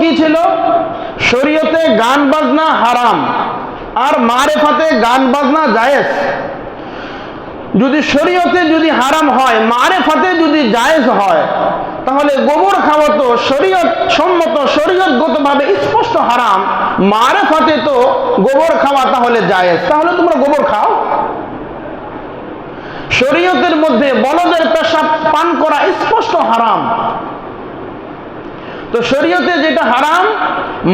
কি ছিল? শরীয়তে গান বাজনা হারাম, আর মারেফাতে গান বাজনা জায়েজ। যদি শরীয়তে যদি হারাম হয়, মারেফাতে যদি জায়েজ হয়, তাহলে গোবর খাওয়া তো শরীয়ত সম্মত শরীয়তগত ভাবে স্পষ্ট হারাম, মারেফাতে তো গোবর খাওয়া তাহলে জায়েজ। তাহলে তোমরা গোবর খাও। শরীয়তের মধ্যে বলদের পেশাব পান করা স্পষ্ট হারাম। তো শরীয়তে যেটা হারাম,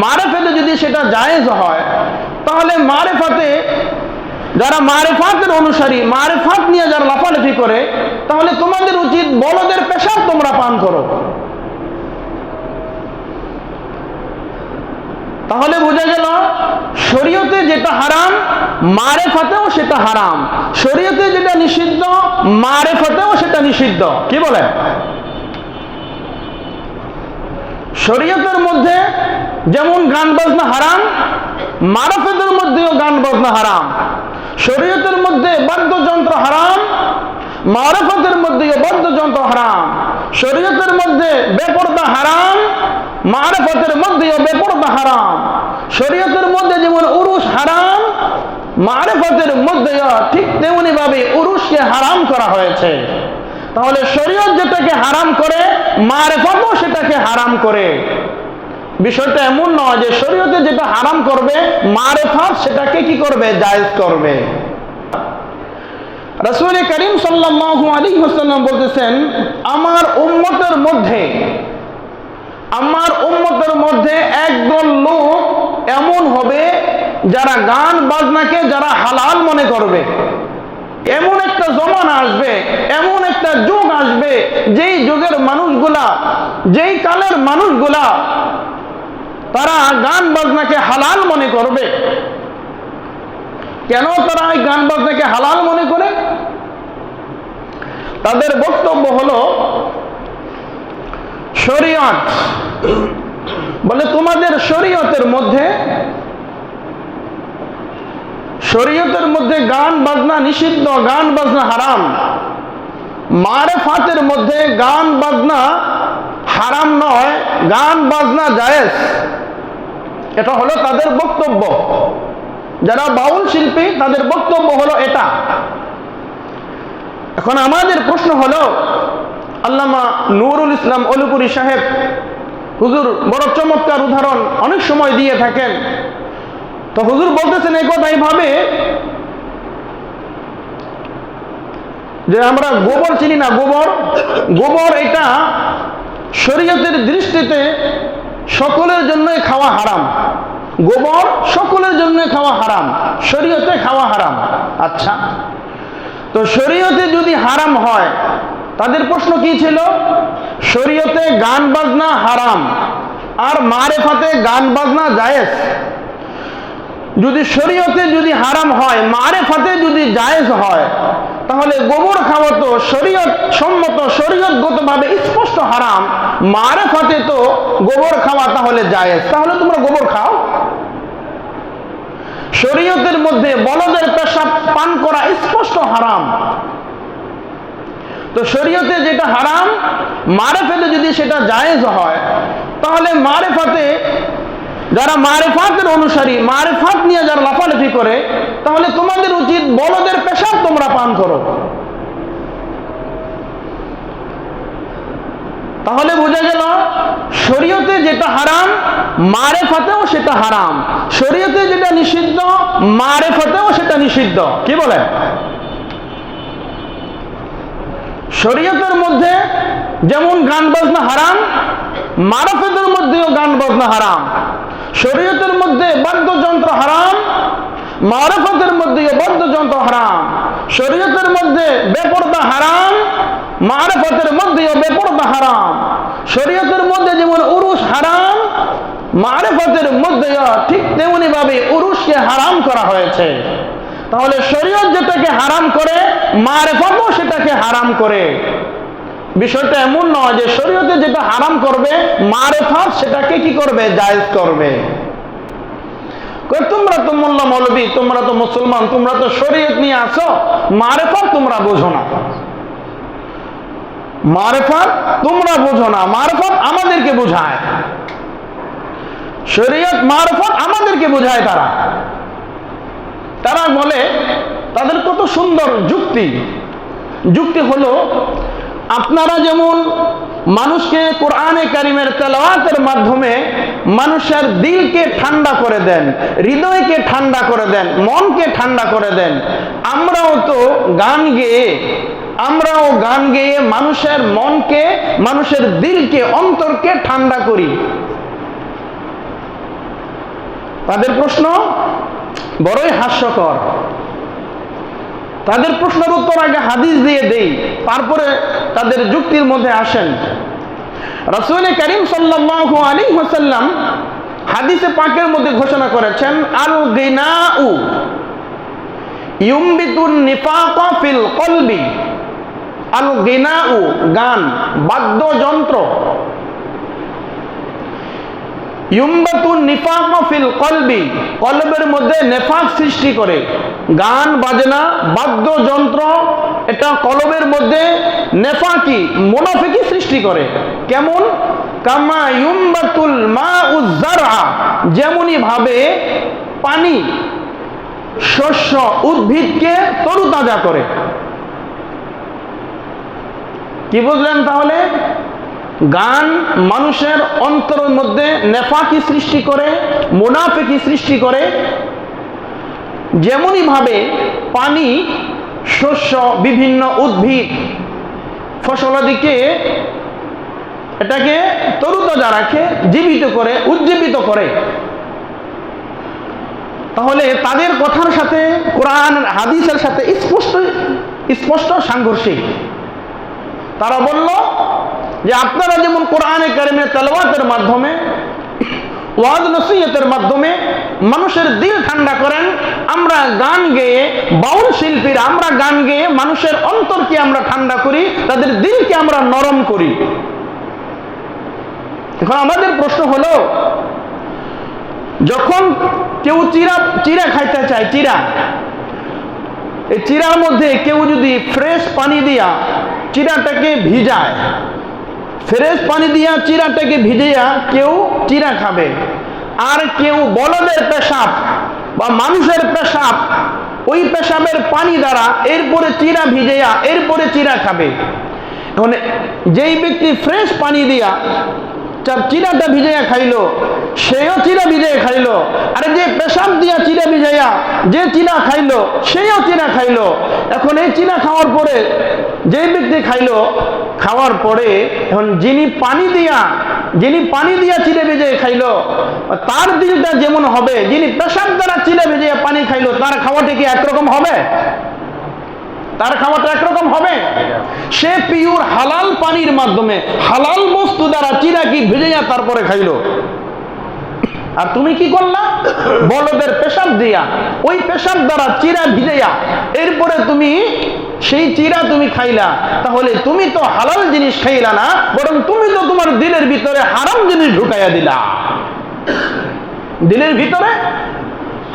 মারেফাতে যদি সেটা জায়েজ হয়, তাহলে মারেফাতে, যারা মারেফাতের অনুসারী, মারেফাত নিয়ে যারা লাফালাফি করে, তাহলে তোমাদের উচিত বলদের পেশাব তোমরা পান করো। তাহলে বোঝা গেল, শরীয়তে যেটা হারাম, মারেফাতেও সেটা হারাম। শরীয়তে যেটা নিষিদ্ধ মারে মারেফাতেও সেটা নিষিদ্ধ। কি বলে শরীয়তের মধ্যে যেমন গান বাজনা হারাম মারফেদের মধ্যেও গান বাজনা হারাম। শরীয়তের মধ্যে বাদ্যযন্ত্র হারাম, মারফতের মধ্যে বাদ্যযন্ত্র হারাম। শরীয়তের মধ্যে বেপরদা হারাম, মারফতের মধ্যেও বেপরদা হারাম। শরীয়তের মধ্যে যেমন উরুষ হারাম, মারফতের মধ্যেও ঠিক তেমনি ভাবে উরুষকে হারাম করা হয়েছে। তাহলে শরীয়ত যেটাকে হারাম করে, মারেফতও সেটাকে হারাম করে। বিষয়টা এমন নয় যে শরীয়তে যেটা হারাম করবে, মারেফাত সেটাকে কি করবে? জায়েজ করবে। রসুল করিম আলাইহি ওয়াসাল্লাম বলতেছেন, আমার উম্মতের মধ্যে, আমার উম্মতের মধ্যে একদল লোক এমন হবে যারা গান বাজনাকে যারা হালাল মনে করবে এমন একটা জমানা আসবে এমন একটা যুগ আসবে, যেই যুগের মানুষগুলা, যেই কালের মানুষগুলা, তারা গান বাজনাকে হালাল মনে করবে। কেন তারা এই গান বাজনাকে হালাল মনে করে? তাদের বক্তব্য হলো, শরীয়ত। বলে তোমাদের শরীয়তের মধ্যে শরীয়তের মধ্যে গান বাজনা নিষিদ্ধ, গান বাজনা হারাম। মারেফাতের মধ্যে গান বাজনা হারাম নয়, গান বাজনা জায়েজ। এটা হলো তাদের বক্তব্য। যারা বাউল শিল্পী, তাদের বক্তব্য হলো এটা। এখন আমাদের প্রশ্ন হলো, আল্লামা নুরুল ইসলাম অলুপুরি সাহেব, হুজুর বড় চমৎকার উদাহরণ অনেক সময় দিয়ে থাকেন। তো হুজুর বলতেছেন এই কথা এইভাবে যে আমরা গোবর চিনি না, গোবর। গোবর এটা শরীয়তের দৃষ্টিতে সকলের জন্যই খাওয়া হারাম। গোবর সকলের জন্য খাওয়া হারাম। শরীয়তে খাওয়া হারাম। আচ্ছা তো শরীয়তে যদি হারাম হয়, তাদের প্রশ্ন কি ছিল? শরীয়তে গান বাজনা হারাম আর মারেফাতে গান বাজনা জায়েজ। যদি শরীয়তে যদি হারাম হয়, মারেফাতে যদি জায়েজ হয় তাহলে গোবর খাওয়া তো শরীয়ত সম্মত শরীয়তগত ভাবে স্পষ্ট হারাম। মারেফাতে তো গোবর খাওয়া তাহলে জায়েজ। তাহলে তোমরা গোবর খাও। শরীয়তের মধ্যে বলদের পেশাব পান করা স্পষ্ট হারাম। তো শরীয়তে যেটা হারাম, মারেফাতে যদি সেটা জায়েজ হয়, তাহলে মারেফাতে যারা মারেফাতের অনুসারী, মারেফাত নিয়ে যারা লাফালাফি করে, তাহলে তোমাদের উচিত বলদের পেশাব তোমরা পান করো। তাহলে বোঝা গেল, শরীয়তে যেটা হারাম, মারেফাতেও সেটা হারাম। শরীয়তে যেটা নিষিদ্ধ, মারেফাতেও সেটা নিষিদ্ধ। কি বলে শরীয়তের মধ্যে যেমন গান বাজনা হারাম মারফেদের মধ্যেও গান বাজনা হারাম। শরীয়তের মধ্যে বাদ্যযন্ত্র হারাম, মারফতের মধ্যে বাদ্যযন্ত্র হারাম, শরীয়তের মধ্যে বেপরদা হারাম, মারফতের মধ্যে বেপরদা হারাম। শরীয়তের মধ্যে যেমন উরুষ হারাম, মারফতের মধ্যে ঠিক তেমনি ভাবে উরুষকে হারাম করা হয়েছে। তাহলে শরীয়ত যেটাকে হারাম করে, মারফতও সেটাকে হারাম করে। বিষয়টা এমন নয় যে শরীয়তে যেটা হারাম করবে, মারেফাত সেটাকে কি করবে? জায়েজ করবে। তোমরা তো মোল্লা মৌলবী, তোমরা তো মুসলমান, তোমরা তো শরীয়ত নিয়ে আসো মারেফাত তোমরা বোঝো না। মারেফাত তোমরা বোঝো না, মারেফাত আমাদেরকে বোঝায়। শরীয়ত মারফত আমাদেরকে বোঝায় তারা। তারা বলে, তাদের কত সুন্দর যুক্তি। যুক্তি হলো আপনারা যেমন মানুষকে কোরআনে কারিমের তেলাওয়াতের মাধ্যমে মানুষের দিলকে ঠান্ডা করে দেন, হৃদয়কে ঠান্ডা করে দেন, মনকে ঠান্ডা করে দেন, আমরাও তো গান গেয়ে, আমরাও গান গেয়ে মানুষের মনকে, মানুষের দিলকে, অন্তরকে ঠান্ডা করি। তাদের প্রশ্ন বড়ই হাস্যকর। তাদের প্রশ্নের উত্তর আগে হাদিস দিয়ে দেই, তারপরে তাদের যুক্তির মধ্যে আসেন। রসুল করিম সাল্লাল্লাহু আলাইহি ওয়াসাল্লাম হাদিসে পাকের মধ্যে ঘোষণা করেছেন আল গিনাউ ইউমবিতুন নিফাকা ফিল কলবি। আল গিনাউ গান, বাদ্যযন্ত্র ইউম্বাতুন নিফাক ফিল কলবি কলবের মধ্যে নেফাক সৃষ্টি করে। গান, বাজনা, বাদ্যযন্ত্র, এটা কলবের মধ্যে নেফাকি, মোনাফিকি সৃষ্টি করে। কেমন? কামা ইউম্বাতুল মা উজ্জারা যেমনই ভাবে পানি শস্য উদ্ভিদকে তরুতাজা করে। কি বুঝলেন তাহলে? গান মানুষের অন্তরের মধ্যে নেফাকি সৃষ্টি করে, মুনাফিকি সৃষ্টি করে। যেমনই ভাবে পানি, শস্য, বিভিন্ন উদ্ভিদ ফসলাদিকে এটাকে তরুতাজা রাখে, জীবিত করে, উজ্জীবিত করে। তাহলে তাদের কথার সাথে, কোরআন, হাদিসের সাথে স্পষ্ট স্পষ্ট সাংঘর্ষিক। তারা বলল যে আপনারা যেমন কোরআনে কারিমের তেলাওয়াতের মাধ্যমে, ওয়াজ নসিহতের মাধ্যমে মানুষের দিল ঠান্ডা করেন, আমরা গান গেয়ে, বাউল শিল্পীরা আমরা গান গেয়ে মানুষের অন্তরকে আমরা ঠান্ডা করি, তাদের দিলকে আমরা নরম করি। এখন আমাদের প্রশ্ন হলো, যখন কেউ চিরা চিরা খাইতে চায়, চিরা, এই চিরার মধ্যে কেউ যদি ফ্রেশ পানি দিয়া চিরাটাকে ভিজায় ফ্রেশ পানি দিয়া চিরাটাকে ভিজিয়া কেউ চিরা খাবে। আর কেউ বলদের পেশাব বা মানুষের পেশাব, ওই পেশাবের পানি দ্বারা এরপরে চিরা ভিজিয়া এরপরে চিরা খাবে। এখন যেই ব্যক্তি ফ্রেশ পানি দিয়া চার চিরাটা ভিজাইয়া খাইলো, সেও চিরা ভিজাইয়া খাইলো, আরে যে পেশাব দিয়া চিরা ভিজাইয়া যে চিরা খাইলো, সেও চিরা খাইলো। এখন এই চিরা খাওয়ার পরে যে ব্যক্তি খাইলো খাওয়ার পরে এখন যিনি পানি দিয়া, যিনি পানি দিয়া চিড়ে ভেজে খাইলো, তার দিলটা যেমন হবে, যিনি পেশাব দ্বারা চিড়ে ভেজে পানি খাইলো, তার খাওয়াটা কি একরকম হবে? তার খাওয়াটা একরকম হবে? সে পিওর হালাল পানির মাধ্যমে, হালাল বস্তু দ্বারা চিরা কি ভেজে তারপরে খাইলো। আর তুমি কি করলা? বলদের পেশাব দিয়া, ওই পেশাব দ্বারা চিরা ভিজাইয়া, এরপরে তুমি সেই চিরা তুমি খাইলা, তাহলে তুমি তো হালাল জিনিস খাইলা না, বরং তুমি তো তোমার দিলের ভিতরে হারাম জিনিস ঢুকাইয়া দিলা। দিলের ভিতরে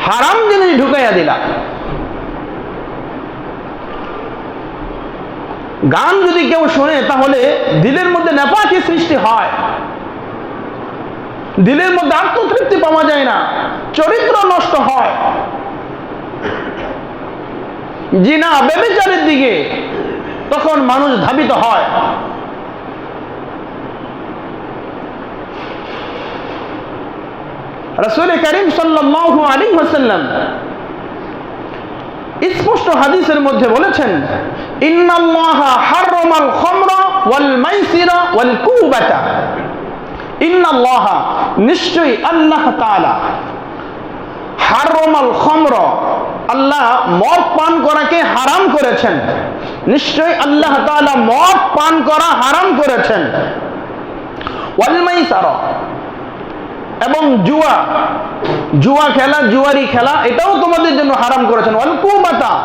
হারাম জিনিস ঢুকাইয়া দিলা। গান যদি কেউ শোনে, তাহলে দিলের মধ্যে নেপাকি সৃষ্টি হয়। দিলের মধ্যে আত্মতৃপ্তি পাওয়া যায় না, চরিত্র নষ্ট হয়। জিনা বেবিচারের দিকে তখন মানুষ ধাবিত হয়। রসুল করিম সাল্লাল্লাহু আলাইহি ওয়াসাল্লাম স্পষ্ট হাদিসের মধ্যে বলেছেন নিশ্চয়ই আল্লাহ হারমাল খমর আল্লাহ মদ পান করাকে হারাম করেছেন। নিশ্চয়ই আল্লাহ তাআলা মদ পান করা হারাম করেছেন। ওয়ালমাইসার এবং জুয়া। জুয়া খেলা, জুয়ারি খেলা, এটাও তোমাদের জন্য হারাম করেছেন। ওয়ালকুবাতা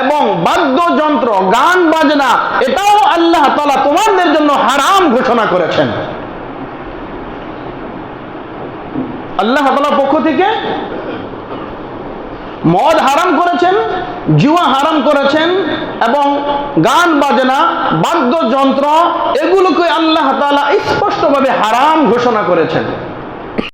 এবং বাদ্যযন্ত্র, গান, বাজনা, এটাও আল্লাহ তাআলা তোমাদের জন্য হারাম ঘোষণা করেছেন। আল্লাহ তাআলার পক্ষ থেকে মদ হারাম করেছেন জুয়া হারাম করেছেন এবং গান, বাজনা, বাদ্যযন্ত্র, এগুলোকে আল্লাহ তালা স্পষ্টভাবে হারাম ঘোষণা করেছেন।